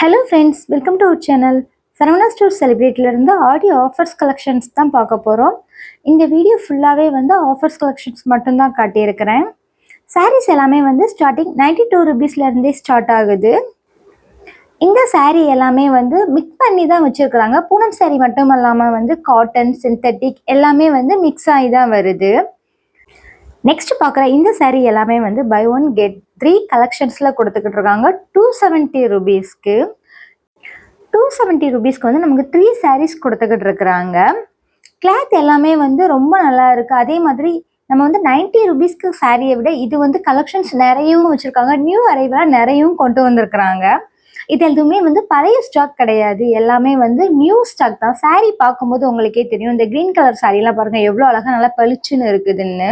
Hello friends welcome to our channel Saravana store செலிப்ரேட்டிலேருந்து ஆடியோ offers collections தான் பார்க்க போகிறோம் இந்த வீடியோ ஃபுல்லாகவே வந்து ஆஃபர்ஸ் கலெக்ஷன்ஸ் மட்டும்தான் காட்டியிருக்கிறேன். சாரீஸ் எல்லாமே வந்து ஸ்டார்டிங் நைன்டி டூ ருபீஸ்லேருந்தே ஸ்டார்ட் ஆகுது. இந்த சாரீ எல்லாமே வந்து மிக்ஸ் பண்ணி தான் வச்சுருக்குறாங்க. பூனம் சாரீ மட்டும் இல்லாமல் வந்து காட்டன் சிந்தட்டிக் எல்லாமே வந்து மிக்ஸ் ஆகி தான் வருது. நெக்ஸ்ட் பார்க்குற இந்த சாரீ எல்லாமே வந்து பை ஒன் கெட் த்ரீ கலெக்ஷன்ஸில் கொடுத்துக்கிட்டு இருக்காங்க டூ செவன்ட்டி ருபீஸ்க்கு டூ செவன்ட்டி ருபீஸ்க்கு வந்து நமக்கு த்ரீ சாரீஸ் கொடுத்துக்கிட்டு இருக்கிறாங்க கிளாத் எல்லாமே வந்து ரொம்ப நல்லா இருக்குது அதே மாதிரி நம்ம வந்து நைன்ட்டி ருபீஸ்க்கு சாரியை விட இது வந்து கலெக்ஷன்ஸ் நிறையவும் வச்சுருக்காங்க. நியூ அரைவலாக நிறையவும் கொண்டு வந்திருக்கிறாங்க. இது எதுவுமே வந்து பழைய ஸ்டாக் கிடையாது. எல்லாமே வந்து நியூ ஸ்டாக் தான். saree பார்க்கும்போது உங்களுக்கே தெரியும். இந்த க்ரீன் கலர் சாரீலாம் பாருங்க எவ்வளோ அழகாக நல்லா பளிச்சுன்னு இருக்குதுன்னு.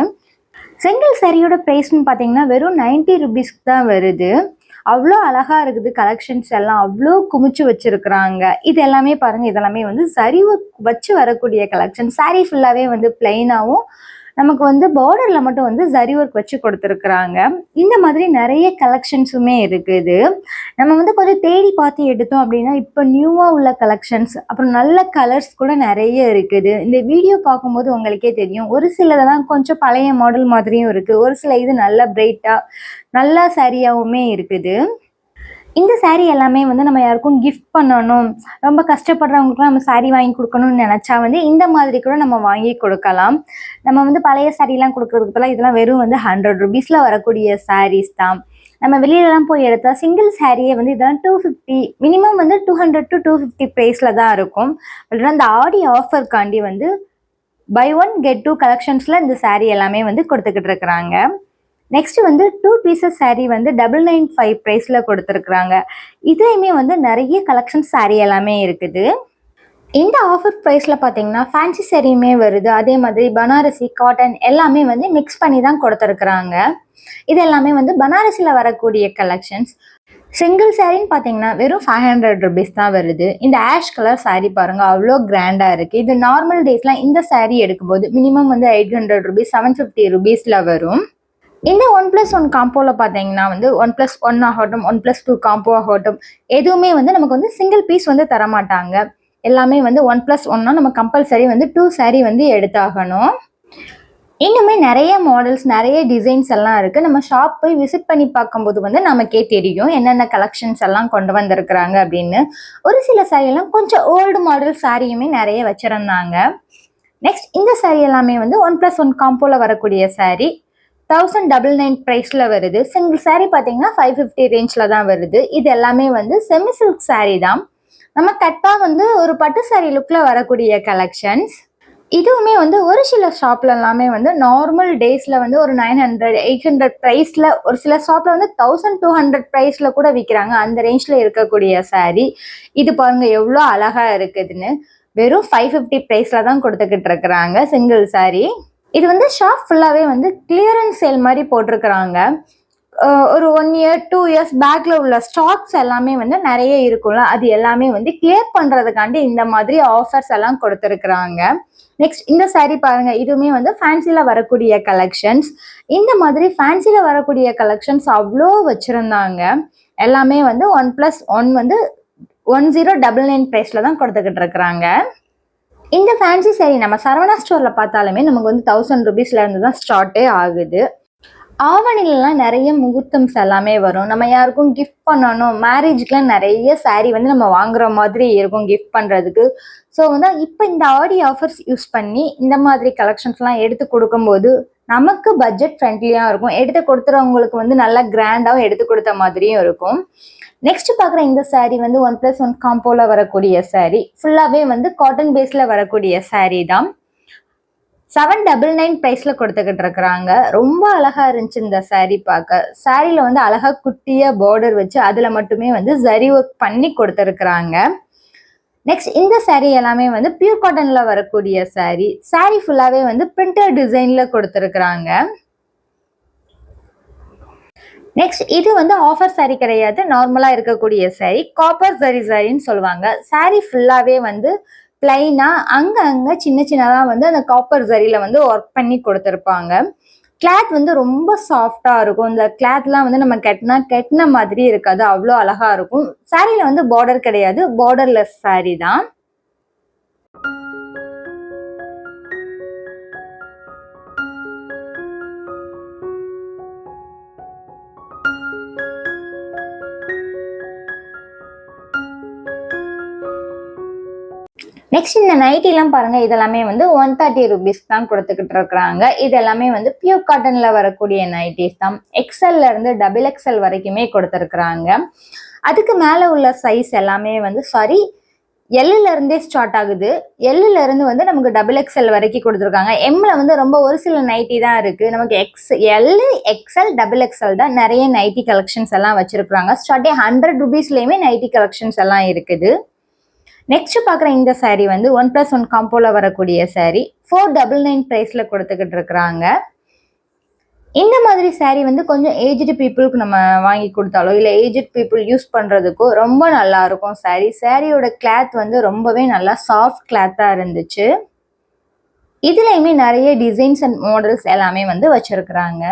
செங்கல் சாரியோட ப்ரைஸ்னு பார்த்தீங்கன்னா வெறும் நைன்ட்டி ருபீஸ்க்கு தான் வருது. அவ்வளோ அழகா இருக்குது கலெக்ஷன்ஸ் எல்லாம். அவ்வளோ குமிச்சு வச்சிருக்கிறாங்க. இது எல்லாமே பாருங்க இதெல்லாமே வந்து சரிவு வச்சு வரக்கூடிய கலெக்ஷன் சாரீ ஃபுல்லாகவே வந்து பிளெயினாகவும் நமக்கு வந்து பார்டரில் மட்டும் வந்து ஜரி ஒர்க் வச்சு கொடுத்துருக்குறாங்க. இந்த மாதிரி நிறைய கலெக்ஷன்ஸுமே இருக்குது. நம்ம வந்து கொஞ்சம் தேடி பார்த்து எடுத்தோம் அப்படின்னா இப்போ நியூவாக உள்ள கலெக்ஷன்ஸ் அப்புறம் நல்ல கலர்ஸ் கூட நிறைய இருக்குது. இந்த வீடியோ பார்க்கும்போது உங்களுக்கே தெரியும். ஒரு சிலதெல்லாம் கொஞ்சம் பழைய மாடல் மாதிரியும் இருக்குது ஒரு சில இது நல்ல பிரைட்டாக நல்லா சரியாகவுமே இருக்குது. இந்த சாரீ எல்லாமே வந்து நம்ம யாருக்கும் கிஃப்ட் பண்ணணும். ரொம்ப கஷ்டப்படுறவங்களுக்குலாம் நம்ம சாரீ வாங்கி கொடுக்கணும்னு நினச்சா வந்து இந்த மாதிரி கூட நம்ம வாங்கி கொடுக்கலாம். நம்ம வந்து பழைய சாரீலாம் கொடுக்கறதுக்கு பதிலாக இதெல்லாம் வெறும் வந்து ஹண்ட்ரட் ருபீஸில் வரக்கூடிய சாரீஸ் தான். நம்ம வெளியிலலாம் போய் எடுத்தால் சிங்கிள் சாரியே வந்து இதெல்லாம் டூ ஃபிஃப்டி மினிமம் வந்து two hundred to two fifty ப்ரைஸில் தான் இருக்கும். பட் அந்த ஆடி ஆஃபர்க்காண்டி வந்து பை ஒன் கெட் டூ கலெக்ஷன்ஸில் இந்த saree எல்லாமே வந்து கொடுத்துக்கிட்டு இருக்கிறாங்க. நெக்ஸ்ட் வந்து டூ பீசஸ் சாரீ வந்து டபுள் நைன் ஃபைவ் ப்ரைஸில் கொடுத்துருக்குறாங்க. இதுலேயுமே வந்து நிறைய கலெக்ஷன் சாரீ எல்லாமே இருக்குது. இந்த ஆஃபர் ப்ரைஸில் பார்த்தீங்கன்னா ஃபேன்சி சேரீயுமே வருது. அதே மாதிரி பனாரசி காட்டன் எல்லாமே வந்து மிக்ஸ் பண்ணி தான் கொடுத்துருக்குறாங்க. இது எல்லாமே வந்து பனாரசியில் வரக்கூடிய கலெக்ஷன்ஸ் சிங்கிள் சாரின்னு பார்த்தீங்கன்னா வெறும் ஃபைவ் ஹண்ட்ரட் ருபீஸ் தான் வருது. இந்த ஆஷ் கலர் சாரீ பாருங்கள் அவ்வளோ கிராண்டாக இருக்குது இது நார்மல் டேஸ்லாம் இந்த சாரீ எடுக்கும்போது மினிமம் வந்து eight hundred rupees seven fifty ருபீஸில் வரும். இந்த ஒன் ப்ளஸ் ஒன் காம்போவில் பார்த்தீங்கன்னா வந்து ஒன் ப்ளஸ் ஒன் ஆகட்டும் ஒன் ப்ளஸ் டூ காம்போ ஆகட்டும் எதுவுமே வந்து நமக்கு வந்து சிங்கிள் பீஸ் வந்து தரமாட்டாங்க. எல்லாமே வந்து ஒன் ப்ளஸ் ஒன்னா நம்ம கம்பல்சரி வந்து டூ saree வந்து எடுத்தாகணும். இன்னுமே நிறைய மாடல்ஸ் நிறைய டிசைன்ஸ் எல்லாம் இருக்குது நம்ம ஷாப் போய் விசிட் பண்ணி பார்க்கும்போது வந்து நமக்கே தெரியும் என்னென்ன கலெக்ஷன்ஸ் எல்லாம் கொண்டு வந்திருக்கிறாங்க அப்படின்னு. ஒரு சில சாரியெல்லாம் எல்லாம் கொஞ்சம் ஓல்டு மாடல் சாரியுமே நிறைய வச்சுருந்தாங்க. நெக்ஸ்ட் இந்த சாரி எல்லாமே வந்து ஒன் ப்ளஸ் ஒன் காம்போவில் வரக்கூடிய சாரி தௌசண்ட் டபுள் நைன் ப்ரைஸில் வருது. சிங்கிள் சாரீ பார்த்தீங்கன்னா ஃபைவ் ஃபிஃப்டி ரேஞ்சில் தான் வருது. இது எல்லாமே வந்து செமி சில்க் சாரீ தான். நம்ம கட்டாக வந்து ஒரு பட்டு சாரீ லுக்கில் வரக்கூடிய கலெக்ஷன்ஸ் இதுவுமே வந்து ஒரு சில ஷாப்ல எல்லாமே வந்து நார்மல் டேஸில் வந்து ஒரு நைன் ஹண்ட்ரட் எயிட் ஹண்ட்ரட் ப்ரைஸில் ஒரு சில ஷாப்ல வந்து தௌசண்ட் டூ ஹண்ட்ரட் ப்ரைஸில் கூட விற்கிறாங்க அந்த ரேஞ்சில் இருக்கக்கூடிய saree. இது பாருங்க எவ்வளோ அழகா இருக்குதுன்னு. வெறும் ஃபைவ் ஃபிஃப்டி ப்ரைஸில் தான் கொடுத்துக்கிட்டு இருக்கிறாங்க சிங்கிள் saree. இது வந்து ஷாப் ஃபுல்லாகவே வந்து கிளியரன்ஸ் சேல் மாதிரி போட்டிருக்கிறாங்க. ஒரு ஒன் இயர் டூ இயர்ஸ் பேக்கில் உள்ள ஸ்டாக்ஸ் எல்லாமே வந்து நிறைய இருக்கும்ல. அது எல்லாமே வந்து கிளியர் பண்ணுறதுக்காண்டி இந்த மாதிரி ஆஃபர்ஸ் எல்லாம் கொடுத்துருக்குறாங்க. நெக்ஸ்ட் இந்த saree பாருங்க. இதுவுமே வந்து ஃபேன்சியில் வரக்கூடிய கலெக்ஷன்ஸ் இந்த மாதிரி ஃபேன்சியில் வரக்கூடிய கலெக்ஷன்ஸ் அவ்வளோ வச்சுருந்தாங்க. எல்லாமே வந்து ஒன் ப்ளஸ் ஒன் வந்து ஒன் ஜீரோ டபுள் நைன் ப்ரைஸில் தான் கொடுத்துக்கிட்டு இருக்கிறாங்க. இந்த ஃபேன்சி saree நம்ம சரவணா ஸ்டோரில் பார்த்தாலுமே நமக்கு வந்து தௌசண்ட் ருபீஸ்ல இருந்து தான் ஸ்டார்ட்டே ஆகுது. ஆவணிலலாம் நிறைய முகூர்த்தம்ஸ் எல்லாமே வரும். நம்ம யாருக்கும் கிஃப்ட் பண்ணணும் மேரேஜ்க்குலாம் நிறைய saree வந்து நம்ம வாங்குற மாதிரி இருக்கும் கிஃப்ட் பண்ணுறதுக்கு ஸோ வந்து இப்போ இந்த ஆடி ஆஃபர்ஸ் யூஸ் பண்ணி இந்த மாதிரி கலெக்ஷன்ஸ்லாம் எடுத்து கொடுக்கும்போது நமக்கு பட்ஜெட் ஃப்ரெண்ட்லியாக இருக்கும். எடுத்து கொடுத்துறவங்களுக்கு வந்து நல்லா கிராண்டாகவும் எடுத்து கொடுத்த மாதிரியும் இருக்கும். நெக்ஸ்ட் பார்க்குற இந்த saree வந்து ஒன் ப்ளஸ் ஒன் காம்போவில் வரக்கூடிய saree. ஃபுல்லாகவே வந்து காட்டன் பேஸில் வரக்கூடிய saree தான். செவன் டபுள் நைன் ப்ரைஸில் கொடுத்துக்கிட்டு இருக்கிறாங்க. ரொம்ப அழகா இருந்துச்சு இந்த saree பார்க்க. சாரியில் வந்து அழகா குட்டியாக பார்டர் வச்சு அதில் மட்டுமே வந்து ஜரி ஒர்க் பண்ணி கொடுத்துருக்குறாங்க. நெக்ஸ்ட் இந்த saree எல்லாமே வந்து பியூர் காட்டனில் வரக்கூடிய saree. Saree ஃபுல்லாகவே வந்து பிரிண்டட் டிசைனில் கொடுத்துருக்குறாங்க. நெக்ஸ்ட் இது வந்து ஆஃபர் saree கிடையாது. நார்மலாக இருக்கக்கூடிய saree. காப்பர் சரி சாரின்னு சொல்லுவாங்க. Saree ஃபுல்லாகவே வந்து பிளைனா அங்க அங்க சின்ன சின்னதா வந்து அந்த காப்பர் சரியில வந்து ஒர்க் பண்ணி கொடுத்துருப்பாங்க. கிளாத் வந்து ரொம்ப சாஃப்டா இருக்கும். இந்த கிளாத்லாம் வந்து நம்ம கட்டினா கட்டின மாதிரி இருக்காது. அவ்வளோ அழகா இருக்கும். சாரியில வந்து பார்டர் கிடையாது. பார்டர்லெஸ் saree தான். நெக்ஸ்ட் இந்த நைட்டிலாம் பாருங்க இதெல்லாமே வந்து ஒன் தேர்ட்டி ருபீஸ் தான் கொடுத்துக்கிட்டு இருக்கிறாங்க. இது எல்லாமே வந்து பியூர் காட்டன்ல வரக்கூடிய நைட்டிஸ் தான். எக்ஸல்ல இருந்து டபுள் எக்ஸல் வரைக்குமே கொடுத்துருக்குறாங்க. அதுக்கு மேலே உள்ள சைஸ் எல்லாமே வந்து சாரி எல்லுல இருந்தே ஸ்டார்ட் ஆகுது. எல்லுல இருந்து வந்து நமக்கு டபுள் எக்ஸ்எல் வரைக்கும் கொடுத்துருக்காங்க. எம்ல வந்து ரொம்ப ஒரு சில நைட்டி தான் இருக்கு. நமக்கு X L XL double XL தான் நிறைய நைட்டி கலெக்ஷன்ஸ் எல்லாம் வச்சிருக்காங்க ஸ்டார்டிங் ஹண்ட்ரட் ருபீஸ்லயுமே நைட்டி கலெக்ஷன்ஸ் எல்லாம் இருக்குது. நெக்ஸ்ட் பார்க்குற இந்த சாரீ வந்து ஒன் ப்ளஸ் ஒன் காம்போவில் வரக்கூடிய சாரீ ஃபோர் டபுள் நைன் ப்ரைஸில் கொடுத்துக்கிட்டு இருக்கிறாங்க. இந்த மாதிரி சாரீ வந்து கொஞ்சம் ஏஜ்டு பீப்புளுக்கு நம்ம வாங்கி கொடுத்தாலோ இல்லை ஏஜ்டு பீப்புள் யூஸ் பண்ணுறதுக்கோ ரொம்ப நல்லா இருக்கும் சாரீ சாரியோட கிளாத் வந்து ரொம்பவே நல்லா சாஃப்ட் கிளாத்தாக இருந்துச்சு. இதுலேயுமே நிறைய டிசைன்ஸ் அண்ட் மாடல்ஸ் எல்லாமே வந்து வச்சுருக்குறாங்க.